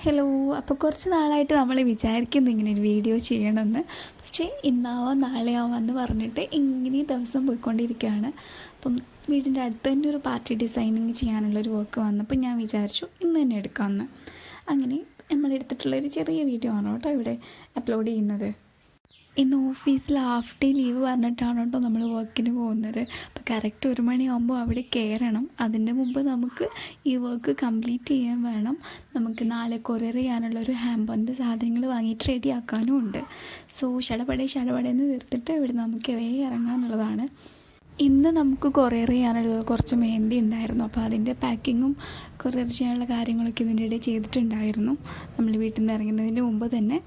Hello അപ്പോൾ കുറച്ച് നാളായിട്ട് നമ്മൾ വിചാരിക്കുന്നു ഇങ്ങനെ ഒരു വീഡിയോ ചെയ്യണമെന്ന്. പക്ഷേ ഇന്നാവോ നാളെയാവോ എന്ന് പറഞ്ഞിട്ട് ഇങ്ങനെ ദിവസം പോയിക്കൊണ്ടിരിക്കുകയാണ്. അപ്പം വീടിന്റെ അടുത്ത് തന്നെ ഒരു പാർട്ടി ഡിസൈനിങ് ചെയ്യാനുള്ളൊരു വർക്ക് വന്നപ്പോൾ ഞാൻ വിചാരിച്ചു ഇന്ന് തന്നെ എടുക്കാമെന്ന്. അങ്ങനെ നമ്മളെടുത്തിട്ടുള്ളൊരു ചെറിയ വീഡിയോ ആണ് കേട്ടോ ഇവിടെ അപ്ലോഡ് ചെയ്യുന്നത്. ഇന്ന് ഓഫീസിൽ ഹാഫ് ഡേ ലീവ് പറഞ്ഞിട്ടാണ് കേട്ടോ നമ്മൾ വർക്കിന് പോകുന്നത്. അപ്പോൾ കറക്റ്റ് ഒരു മണിയാകുമ്പോൾ അവിടെ കയറണം അതിന്റെ മുമ്പ് നമുക്ക് ഈ വർക്ക് കംപ്ലീറ്റ് ചെയ്യാൻ വേണം. നമുക്ക് നാളെ കൊറിയർ ചെയ്യാനുള്ള ഒരു ഹാമ്പറിന്റെ സാധനങ്ങൾ വാങ്ങിയിട്ട് റെഡി ആക്കാനും ഉണ്ട്. സോ ഷടപടെ ഷടപടേന്ന് തീർത്തിട്ട് ഇവിടെ നമുക്ക് വേ ഇറങ്ങാനുള്ളതാണ്. ഇന്ന് നമുക്ക് കൊറിയർ ചെയ്യാനുള്ള കുറച്ച് മെഹന്തി ഉണ്ടായിരുന്നു. അപ്പോൾ അതിന്റെ പാക്കിങ്ങും കൊറിയർ ചെയ്യാനുള്ള കാര്യങ്ങളൊക്കെ ഇതിന്റെ ഇടയിൽ ചെയ്തിട്ടുണ്ടായിരുന്നു. നമ്മൾ വീട്ടിൽ നിന്ന് ഇറങ്ങുന്നതിന് മുമ്പ് തന്നെ.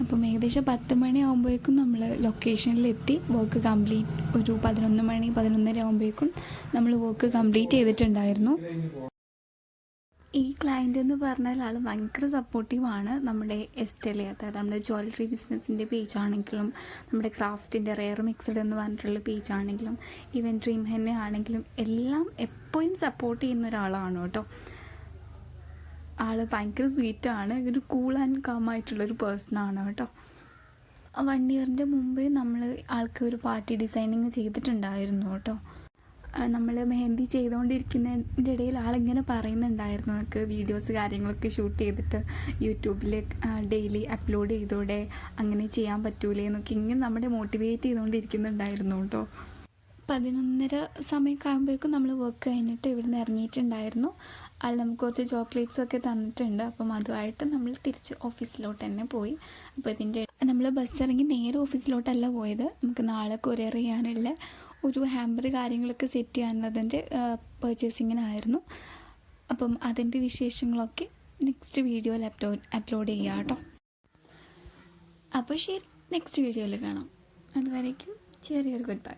അപ്പം ഏകദേശം പത്ത് മണി ആകുമ്പോഴേക്കും നമ്മൾ ലൊക്കേഷനിലെത്തി വർക്ക് കംപ്ലീറ്റ് ഒരു പതിനൊന്ന് മണി പതിനൊന്നര ആകുമ്പോഴേക്കും നമ്മൾ വർക്ക് കംപ്ലീറ്റ് ചെയ്തിട്ടുണ്ടായിരുന്നു. ഈ ക്ലയന്റ് എന്ന് പറഞ്ഞാൽ ആൾ ഭയങ്കര സപ്പോർട്ടീവാണ് നമ്മുടെ എസ്റ്റലി അതായത് നമ്മുടെ ജ്വല്ലറി ബിസിനസ്സിന്റെ പേജ് ആണെങ്കിലും നമ്മുടെ ക്രാഫ്റ്റിന്റെ റെയർ മിക്സഡ് എന്ന് പറഞ്ഞിട്ടുള്ള പേജ് ആണെങ്കിലും ഈവൻ ഡ്രീം ഹെന്നെ ആണെങ്കിലും എല്ലാം എപ്പോഴും സപ്പോർട്ട് ചെയ്യുന്ന ഒരാളാണ് കേട്ടോ. ആൾ ഭയങ്കര സ്വീറ്റാണ് ഒരു കൂൾ ആൻഡ് കാം ആയിട്ടുള്ളൊരു പേഴ്സണാണ് കേട്ടോ. വൺ ഇയറിന്റെ മുമ്പേ നമ്മൾ ആൾക്ക് ഒരു പാർട്ടി ഡിസൈനിങ് ചെയ്തിട്ടുണ്ടായിരുന്നു കേട്ടോ. നമ്മൾ മെഹന്തി ചെയ്തുകൊണ്ടിരിക്കുന്നതിന്റെ ഇടയിൽ ആളിങ്ങനെ പറയുന്നുണ്ടായിരുന്നു. നമുക്ക് വീഡിയോസ് കാര്യങ്ങളൊക്കെ ഷൂട്ട് ചെയ്തിട്ട് യൂട്യൂബിൽ ഡെയിലി അപ്ലോഡ് ചെയ്തോടെ അങ്ങനെ ചെയ്യാൻ പറ്റൂലേ എന്നൊക്കെ ഇങ്ങനെ നമ്മളെ മോട്ടിവേറ്റ് ചെയ്തുകൊണ്ടിരിക്കുന്നുണ്ടായിരുന്നു കേട്ടോ. പതിനൊന്നര സമയമൊക്കെ ആകുമ്പോഴേക്കും നമ്മൾ വർക്ക് കഴിഞ്ഞിട്ട് ഇവിടുന്ന് ഇറങ്ങിയിട്ടുണ്ടായിരുന്നു. ആൾ നമുക്ക് കുറച്ച് ചോക്ലേറ്റ്സ് ഒക്കെ തന്നിട്ടുണ്ട്. അപ്പം അതുമായിട്ട് നമ്മൾ തിരിച്ച് ഓഫീസിലോട്ട് തന്നെ പോയി. അപ്പോൾ ഇതിന്റെ നമ്മൾ ബസ് ഇറങ്ങി നേരെ ഓഫീസിലോട്ടല്ല പോയത്. നമുക്ക് നാളെ കൊറിയർ ചെയ്യാനുള്ള ഒരു ഹാമ്പർ കാര്യങ്ങളൊക്കെ സെറ്റ് ചെയ്യാനുള്ളതിന്റെ പർച്ചേസിങ്ങിനായിരുന്നു അപ്പം അതിന്റെ വിശേഷങ്ങളൊക്കെ നെക്സ്റ്റ് വീഡിയോയിൽ അപ്ലോഡ് അപ്ലോഡ് ചെയ്യാം കേട്ടോ. അപ്പോൾ ശരി നെക്സ്റ്റ് വീഡിയോയിൽ കാണാം. അതുവരേക്കും ചെറിയൊരു ഗുഡ് ബൈ